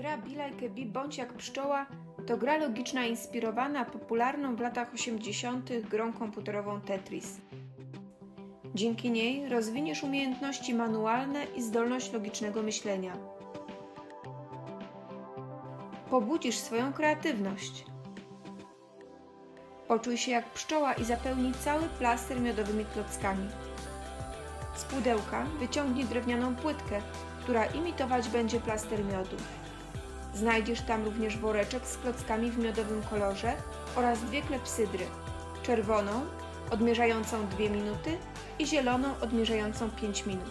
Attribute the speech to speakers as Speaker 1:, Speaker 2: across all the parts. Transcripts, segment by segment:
Speaker 1: Gra Be Like a Bee bądź jak pszczoła to gra logiczna inspirowana popularną w latach 80. grą komputerową Tetris. Dzięki niej rozwiniesz umiejętności manualne i zdolność logicznego myślenia. Pobudzisz swoją kreatywność. Poczuj się jak pszczoła i zapełnij cały plaster miodowymi klockami. Z pudełka wyciągnij drewnianą płytkę, która imitować będzie plaster miodu. Znajdziesz tam również woreczek z klockami w miodowym kolorze oraz dwie klepsydry. Czerwoną, odmierzającą 2 minuty i zieloną, odmierzającą 5 minut.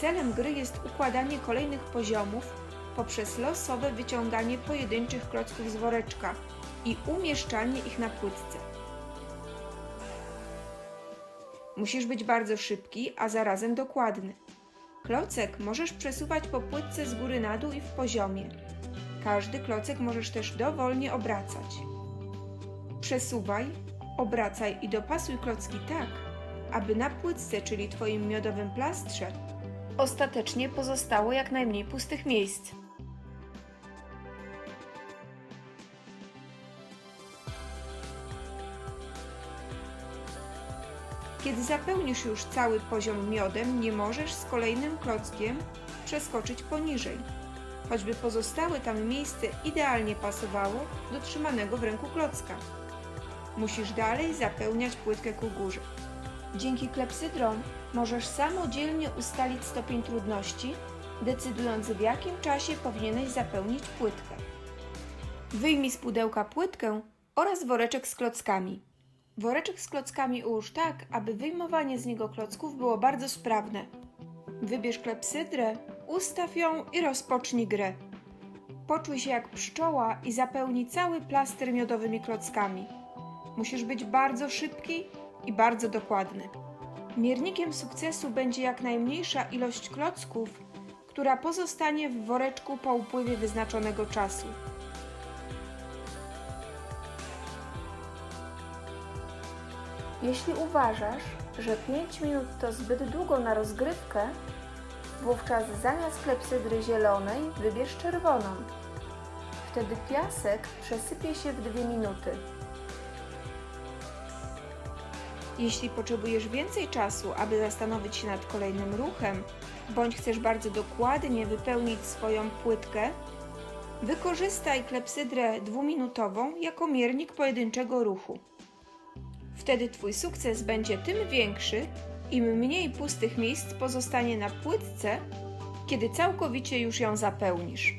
Speaker 1: Celem gry jest układanie kolejnych poziomów poprzez losowe wyciąganie pojedynczych klocków z woreczka i umieszczanie ich na płytce. Musisz być bardzo szybki, a zarazem dokładny. Klocek możesz przesuwać po płytce z góry na dół i w poziomie. Każdy klocek możesz też dowolnie obracać. Przesuwaj, obracaj i dopasuj klocki tak, aby na płytce, czyli Twoim miodowym plastrze, ostatecznie pozostało jak najmniej pustych miejsc. Kiedy zapełnisz już cały poziom miodem, nie możesz z kolejnym klockiem przeskoczyć poniżej, choćby pozostałe tam miejsce idealnie pasowało do trzymanego w ręku klocka. Musisz dalej zapełniać płytkę ku górze. Dzięki klepsydrom możesz samodzielnie ustalić stopień trudności, decydując w jakim czasie powinieneś zapełnić płytkę. Wyjmij z pudełka płytkę oraz woreczek z klockami. Woreczek z klockami ułóż tak, aby wyjmowanie z niego klocków było bardzo sprawne. Wybierz klepsydrę, ustaw ją i rozpocznij grę. Poczuj się jak pszczoła i zapełnij cały plaster miodowymi klockami. Musisz być bardzo szybki i bardzo dokładny. Miernikiem sukcesu będzie jak najmniejsza ilość klocków, która pozostanie w woreczku po upływie wyznaczonego czasu. Jeśli uważasz, że 5 minut to zbyt długo na rozgrywkę, wówczas zamiast klepsydry zielonej wybierz czerwoną. Wtedy piasek przesypie się w 2 minuty. Jeśli potrzebujesz więcej czasu, aby zastanowić się nad kolejnym ruchem, bądź chcesz bardzo dokładnie wypełnić swoją płytkę, wykorzystaj klepsydrę dwuminutową jako miernik pojedynczego ruchu. Wtedy Twój sukces będzie tym większy, im mniej pustych miejsc pozostanie na płytce, kiedy całkowicie już ją zapełnisz.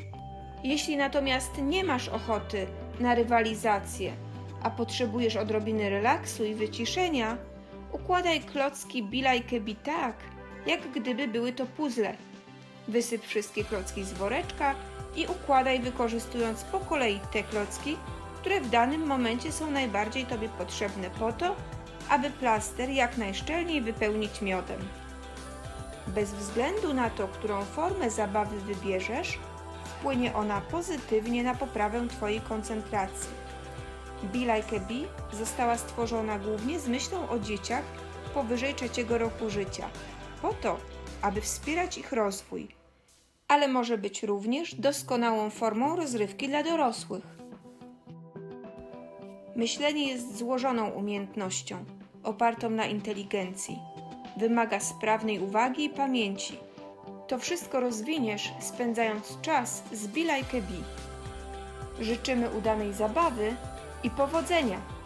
Speaker 1: Jeśli natomiast nie masz ochoty na rywalizację, a potrzebujesz odrobiny relaksu i wyciszenia, układaj klocki bilajkebi tak, jak gdyby były to puzzle. Wysyp wszystkie klocki z woreczka i układaj wykorzystując po kolei te klocki, które w danym momencie są najbardziej Tobie potrzebne po to, aby plaster jak najszczelniej wypełnić miodem. Bez względu na to, którą formę zabawy wybierzesz, wpłynie ona pozytywnie na poprawę Twojej koncentracji. Be Like a Bee została stworzona głównie z myślą o dzieciach powyżej trzeciego roku życia, po to, aby wspierać ich rozwój, ale może być również doskonałą formą rozrywki dla dorosłych. Myślenie jest złożoną umiejętnością, opartą na inteligencji. Wymaga sprawnej uwagi i pamięci. To wszystko rozwiniesz, spędzając czas z Bee. Życzymy udanej zabawy i powodzenia!